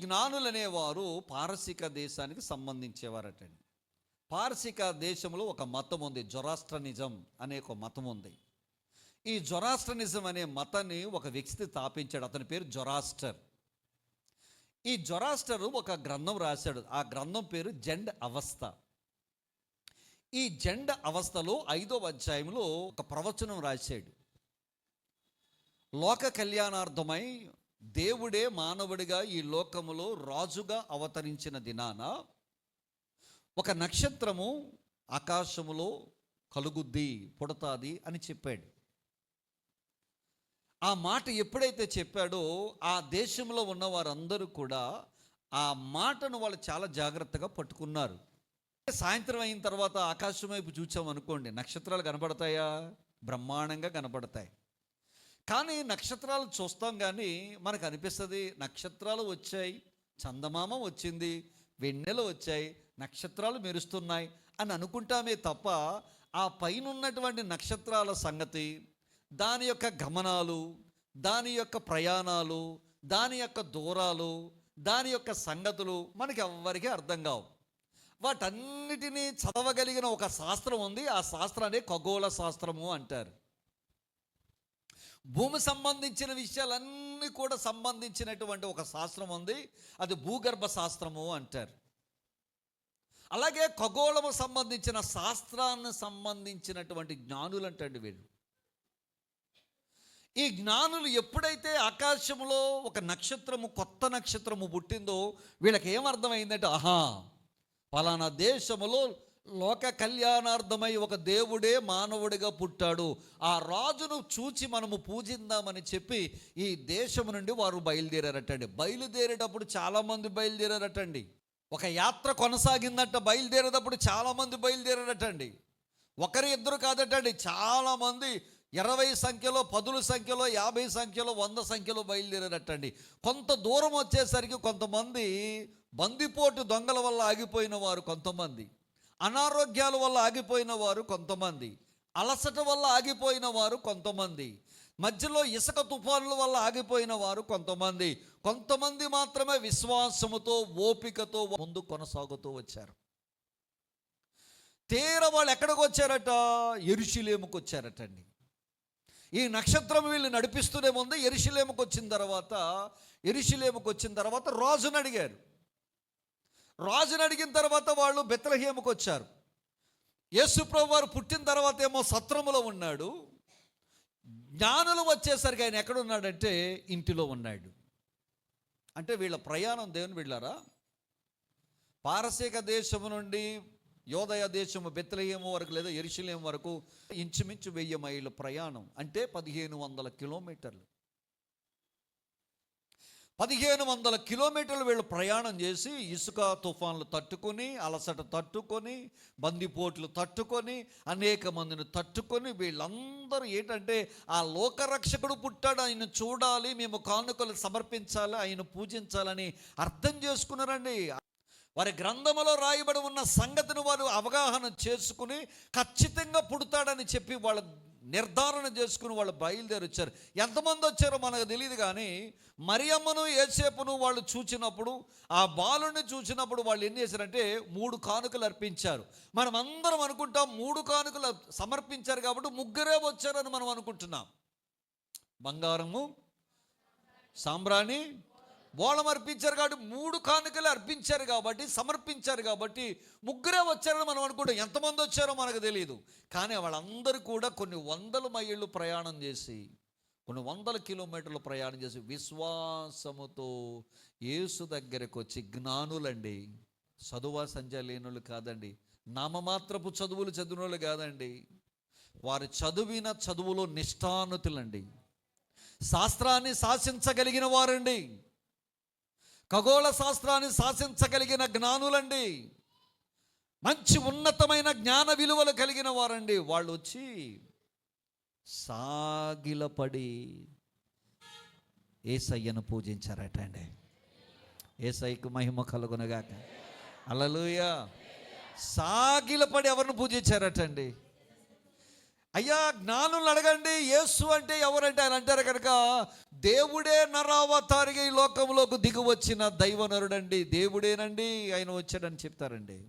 జ్ఞానులు అనేవారు పారసిక దేశానికి సంబంధించేవారటండి. పారసిక దేశంలో ఒక మతం ఉంది జొరాస్ట్రనిజం అనే ఒక మతం ఉంది. ఈ జొరాస్ట్రనిజం అనే మతాన్ని ఒక వ్యక్తి స్థాపించాడు అతని పేరు జొరాస్టర్. ఈ జొరాస్టర్ ఒక గ్రంథం రాశాడు ఆ గ్రంథం పేరు జెండ్ అవస్థ. ఈ జెండ అవస్థలో ఐదవ అధ్యాయంలో ఒక ప్రవచనం రాశాడు. లోక కళ్యాణార్థమై దేవుడే మానవుడిగా ఈ లోకములో రాజుగా అవతరించిన దినాన ఒక నక్షత్రము ఆకాశములో కలుగుద్ది పుడతాది అని చెప్పాడు. ఆ మాట ఎప్పుడైతే చెప్పాడో ఆ దేశంలో ఉన్న వారందరూ కూడా ఆ మాటను వాళ్ళు చాలా జాగ్రత్తగా పట్టుకున్నారు. సాయంత్రం అయిన తర్వాత ఆకాశం వైపు చూచాం అనుకోండి నక్షత్రాలు కనపడతాయా? బ్రహ్మాండంగా కనపడతాయి. కానీ నక్షత్రాలు చూస్తాం కానీ మనకు అనిపిస్తుంది నక్షత్రాలు వచ్చాయి చందమామ వచ్చింది వెన్నెలు వచ్చాయి నక్షత్రాలు మెరుస్తున్నాయి అని అనుకుంటామే తప్ప ఆ పైన ఉన్నటువంటి నక్షత్రాల సంగతి దాని యొక్క గమనాలు దాని యొక్క ప్రయాణాలు దాని యొక్క దూరాలు దాని యొక్క సంగతులు మనకి ఎవ్వరికీ అర్థం కావు. వాటన్నిటినీ చదవగలిగిన ఒక శాస్త్రం ఉంది ఆ శాస్త్రాన్ని ఖగోళ శాస్త్రము అంటారు. భూమి సంబంధించిన విషయాలన్నీ కూడా సంబంధించినటువంటి ఒక శాస్త్రం ఉంది. అది భూగర్భ శాస్త్రము అంటారు. అలాగే ఖగోళము సంబంధించిన శాస్త్రాన్ని సంబంధించినటువంటి జ్ఞానులు అంటండి వీళ్ళు. ఈ జ్ఞానులు ఎప్పుడైతే ఆకాశంలో ఒక నక్షత్రము కొత్త నక్షత్రము పుట్టిందో వీళ్ళకి ఏమర్థమైందంటే ఆహా ఫలానా దేశములో లోక కళ్యాణార్థమై ఒక దేవుడే మానవుడిగా పుట్టాడు. ఆ రాజును చూచి మనము పూజిందామని చెప్పి ఈ దేశము నుండి వారు బయలుదేరారటండి. బయలుదేరేటప్పుడు చాలామంది బయలుదేరారటండి. ఒక యాత్ర కొనసాగిందట బయలుదేరేటప్పుడు చాలామంది బయలుదేరారటండి. ఒకరి ఇద్దరు కాదటండి. చాలామంది ఇరవై సంఖ్యలో పదుల సంఖ్యలో యాభై సంఖ్యలో వంద సంఖ్యలో బయలుదేరారటండి. కొంత దూరం వచ్చేసరికి కొంతమంది బందిపోటు దొంగల వల్ల ఆగిపోయిన వారు కొంతమంది. అనారోగ్యాల వల్ల ఆగిపోయిన వారు కొంతమంది అలసట వల్ల ఆగిపోయిన వారు కొంతమంది మధ్యలో ఇసుక తుఫానుల వల్ల ఆగిపోయిన వారు కొంతమంది. కొంతమంది మాత్రమే విశ్వాసముతో ఓపికతో ముందు కొనసాగుతూ వచ్చారు. తీర వాళ్ళు ఎక్కడికి వచ్చారట? ఎరుషులేముకు వచ్చారటండి. ఈ నక్షత్రం వీళ్ళు నడిపిస్తూనే ఉంది. ఎరుషులేముకు వచ్చిన తర్వాత ఎరుషులేముకు వచ్చిన తర్వాత రాజును అడిగారు. రాజుని అడిగిన తర్వాత వాళ్ళు బెత్తలహేముకు వచ్చారు. యేసుప్రభు వారు పుట్టిన తర్వాత ఏమో సత్రములో ఉన్నాడు. జ్ఞానులు వచ్చేసరికి ఆయన ఎక్కడ ఉన్నాడంటే ఇంటిలో ఉన్నాడు. అంటే వీళ్ళ ప్రయాణం దేవుని వెళ్ళారా పారసీక దేశము నుండి యోదయ దేశము బెత్తలయేము వరకు లేదా ఎరుషులేం వరకు ఇంచుమించు వెయ్యి మైళ్ళ ప్రయాణం. అంటే పదిహేను వందల కిలోమీటర్లు. పదిహేను వందల కిలోమీటర్లు వీళ్ళు ప్రయాణం చేసి ఇసుక తుఫాన్లు తట్టుకొని అలసట తట్టుకొని బందిపోట్లు తట్టుకొని అనేక మందిని తట్టుకొని వీళ్ళందరూ ఏంటంటే ఆ లోకరక్షకుడు పుట్టాడు. ఆయన చూడాలి మేము కానుకలు సమర్పించాలి ఆయన పూజించాలని అర్థం చేసుకున్నారండి. వారి గ్రంథములో రాయబడి ఉన్న సంగతిని వారు అవగాహన చేసుకుని ఖచ్చితంగా పుడతాడని చెప్పి వాళ్ళ నిర్ధారణ చేసుకుని వాళ్ళు బయలుదేరి వచ్చారు. ఎంతమంది వచ్చారో మనకు తెలియదు కానీ మరియమ్మను ఏసేపును వాళ్ళు చూచినప్పుడు ఆ బాలుని చూసినప్పుడు వాళ్ళు ఏం చేశారంటే మూడు కానుకలు అర్పించారు. మనం అందరం అనుకుంటాం మూడు కానుకలు సమర్పించారు కాబట్టి ముగ్గురే వచ్చారని మనం అనుకుంటున్నాం. బంగారము సాంబ్రాణి బోళం అర్పించారు కాబట్టి మూడు కానుకలు అర్పించారు కాబట్టి సమర్పించారు కాబట్టి ముగ్గురే వచ్చారని మనం అనుకుంటాం. ఎంతమంది వచ్చారో మనకు తెలియదు కానీ వాళ్ళందరూ కూడా కొన్ని వందల మైళ్ళు ప్రయాణం చేసి కొన్ని వందల కిలోమీటర్లు ప్రయాణం చేసి విశ్వాసముతో యేసు దగ్గరకు వచ్చి జ్ఞానులండి. చదువా సంధ్య లేనులు కాదండి. నామమాత్రపు చదువులు చదివిన కాదండి. వారు చదివిన చదువులో నిష్ఠానుతులండి. శాస్త్రాన్ని శాసించగలిగిన వారండి. ఖగోళ శాస్త్రాన్ని శాసించగలిగిన జ్ఞానులండి. మంచి ఉన్నతమైన జ్ఞాన విలువలు కలిగిన వారండి. వాళ్ళు వచ్చి సాగిలపడి ఏసయ్యను పూజించారట అండి. ఏసయ్యకు మహిమ కలుగునగాక. అలలుయ సాగిలపడి ఎవరిని పూజించారట అండి? అయ్యా జ్ఞానులు అడగండి. యేసు అంటే ఎవరంటే ఆయన అంటారు కనుక దేవుడే నరావతారిగా ఈ లోకంలోకి దిగువచ్చిన దైవ నరుడండి దేవుడేనండి ఆయన వచ్చాడని చెప్తారండి.